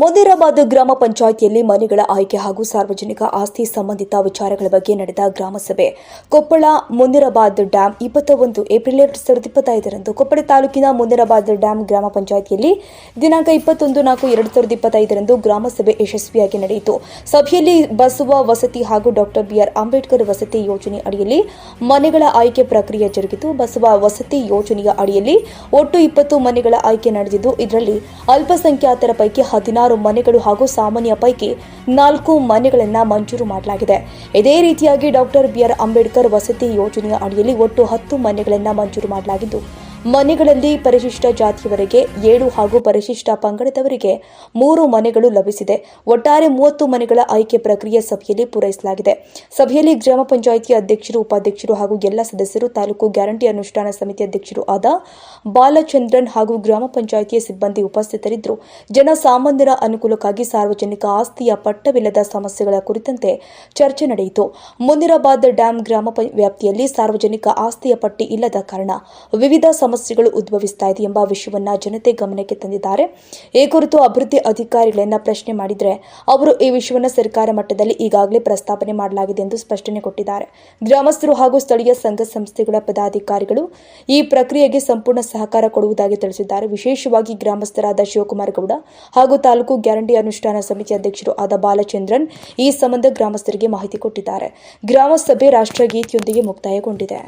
ಮುದಿರಾಬಾದ್ ಗ್ರಾಮ ಪಂಚಾಯಿತಿಯಲ್ಲಿ ಮನೆಗಳ ಆಯ್ಕೆ ಹಾಗೂ ಸಾರ್ವಜನಿಕ ಆಸ್ತಿ ಸಂಬಂಧಿತ ವಿಚಾರಗಳ ಬಗ್ಗೆ ನಡೆದ ಗ್ರಾಮ ಸಭೆ ಕೊಪ್ಪಳ ಮುನಿರಾಬಾದ್ ಡ್ಯಾಂ ಇಪ್ಪತ್ತ ಒಂದು ಏಪ್ರಿಲ್ ಎರಡು ಸಾವಿರದ ಇಪ್ಪತ್ತೈದರಂದು ಕೊಪ್ಪಳ ತಾಲೂಕಿನ ಮುನಿರಾಬಾದ್ ಡ್ಯಾಂ ಗ್ರಾಮ ಪಂಚಾಯಿತಿಯಲ್ಲಿ ದಿನಾಂಕ ಇಪ್ಪತ್ತೊಂದು ನಾಲ್ಕು ಎರಡು ಸಾವಿರದ ಇಪ್ಪತ್ತೈದರಂದು ಗ್ರಾಮ ಸಭೆ ಯಶಸ್ವಿಯಾಗಿ ನಡೆಯಿತು. ಸಭೆಯಲ್ಲಿ ಬಸವ ವಸತಿ ಹಾಗೂ ಡಾಕ್ಟರ್ ಬಿಆರ್ ಅಂಬೇಡ್ಕರ್ ವಸತಿ ಯೋಜನೆ ಅಡಿಯಲ್ಲಿ ಮನೆಗಳ ಆಯ್ಕೆ ಪ್ರಕ್ರಿಯೆ ಜರುಗಿತು. ಬಸವ ವಸತಿ ಯೋಜನೆಯ ಅಡಿಯಲ್ಲಿ ಒಟ್ಟು ಇಪ್ಪತ್ತು ಮನೆಗಳ ಆಯ್ಕೆ ನಡೆದಿದ್ದು, ಇದರಲ್ಲಿ ಅಲ್ಪಸಂಖ್ಯಾತರ ಪೈಕಿ ಹದಿನಾರು ಮನೆಗಳು ಹಾಗೂ ಸಾಮಾನ್ಯ ಪೈಕಿ ನಾಲ್ಕು ಮನೆಗಳನ್ನು ಮಂಜೂರು ಮಾಡಲಾಗಿದೆ. ಇದೇ ರೀತಿಯಾಗಿ ಡಾಕ್ಟರ್ ಬಿಆರ್ ಅಂಬೇಡ್ಕರ್ ವಸತಿ ಯೋಜನೆಯ ಅಡಿಯಲ್ಲಿ ಒಟ್ಟು ಹತ್ತು ಮನೆಗಳನ್ನು ಮಂಜೂರು ಮಾಡಲಾಗಿದ್ದು ಮನೆಗಳಲ್ಲಿ ಪರಿಶಿಷ್ಟ ಜಾತಿಯವರಿಗೆ ಏಳು ಹಾಗೂ ಪರಿಶಿಷ್ಟ ಪಂಗಡದವರಿಗೆ ಮೂರು ಮನೆಗಳು ಲಭಿಸಿದೆ. ಒಟ್ಟಾರೆ ಮೂವತ್ತು ಮನೆಗಳ ಆಯ್ಕೆ ಪ್ರಕ್ರಿಯೆ ಸಭೆಯಲ್ಲಿ ಪೂರೈಸಲಾಗಿದೆ. ಸಭೆಯಲ್ಲಿ ಗ್ರಾಮ ಪಂಚಾಯಿತಿ ಅಧ್ಯಕ್ಷರು, ಉಪಾಧ್ಯಕ್ಷರು ಹಾಗೂ ಎಲ್ಲ ಸದಸ್ಯರು, ತಾಲೂಕು ಗ್ಯಾರಂಟಿ ಅನುಷ್ಠಾನ ಸಮಿತಿ ಅಧ್ಯಕ್ಷರು ಆದ ಬಾಲಚಂದ್ರನ್ ಹಾಗೂ ಗ್ರಾಮ ಪಂಚಾಯಿತಿಯ ಸಿಬ್ಬಂದಿ ಉಪಸ್ಥಿತರಿದ್ದರು. ಜನಸಾಮಾನ್ಯರ ಅನುಕೂಲಕ್ಕಾಗಿ ಸಾರ್ವಜನಿಕ ಆಸ್ತಿಯ ಪಟ್ಟವಿಲ್ಲದ ಸಮಸ್ಯೆಗಳ ಕುರಿತಂತೆ ಚರ್ಚೆ ನಡೆಯಿತು. ಮುನಿರಾಬಾದ್ ಡ್ಯಾಂ ಗ್ರಾಮ ವ್ಯಾಪ್ತಿಯಲ್ಲಿ ಸಾರ್ವಜನಿಕ ಆಸ್ತಿಯ ಪಟ್ಟಿ ಇಲ್ಲದ ಕಾರಣ ವಿವಿಧ ಸಮಸ್ಯೆಗಳು ಉದ್ಭವಿಸ್ತಾ ಇದೆ ಎಂಬ ವಿಷಯವನ್ನ ಜನತೆ ಗಮನಕ್ಕೆ ತಂದಿದ್ದಾರೆ. ಈ ಕುರಿತು ಅಭಿವೃದ್ಧಿ ಅಧಿಕಾರಿಗಳನ್ನ ಪ್ರಶ್ನೆ ಮಾಡಿದರೆ ಅವರು ಈ ವಿಷಯವನ್ನು ಸರ್ಕಾರ ಮಟ್ಟದಲ್ಲಿ ಈಗಾಗಲೇ ಪ್ರಸ್ತಾಪನೆ ಮಾಡಲಾಗಿದೆ ಎಂದು ಸ್ಪಷ್ಟನೆ ಕೊಟ್ಟಿದ್ದಾರೆ. ಗ್ರಾಮಸ್ಥರು ಹಾಗೂ ಸ್ಥಳೀಯ ಸಂಘ ಸಂಸ್ಥೆಗಳ ಪದಾಧಿಕಾರಿಗಳು ಈ ಪ್ರಕ್ರಿಯೆಗೆ ಸಂಪೂರ್ಣ ಸಹಕಾರ ಕೊಡುವುದಾಗಿ ತಿಳಿಸಿದ್ದಾರೆ. ವಿಶೇಷವಾಗಿ ಗ್ರಾಮಸ್ಥರಾದ ಶಿವಕುಮಾರ್ ಗೌಡ ಹಾಗೂ ತಾಲೂಕು ಗ್ಯಾರಂಟಿ ಅನುಷ್ಠಾನ ಸಮಿತಿ ಅಧ್ಯಕ್ಷರು ಆದ ಬಾಲಚಂದ್ರನ್ ಈ ಸಂಬಂಧ ಗ್ರಾಮಸ್ಥರಿಗೆ ಮಾಹಿತಿ ಕೊಟ್ಟಿದ್ದಾರೆ. ಗ್ರಾಮ ಸಭೆ ರಾಷ್ಟ್ರಗೀತೆಯೊಂದಿಗೆ ಮುಕ್ತಾಯಗೊಂಡಿದೆ.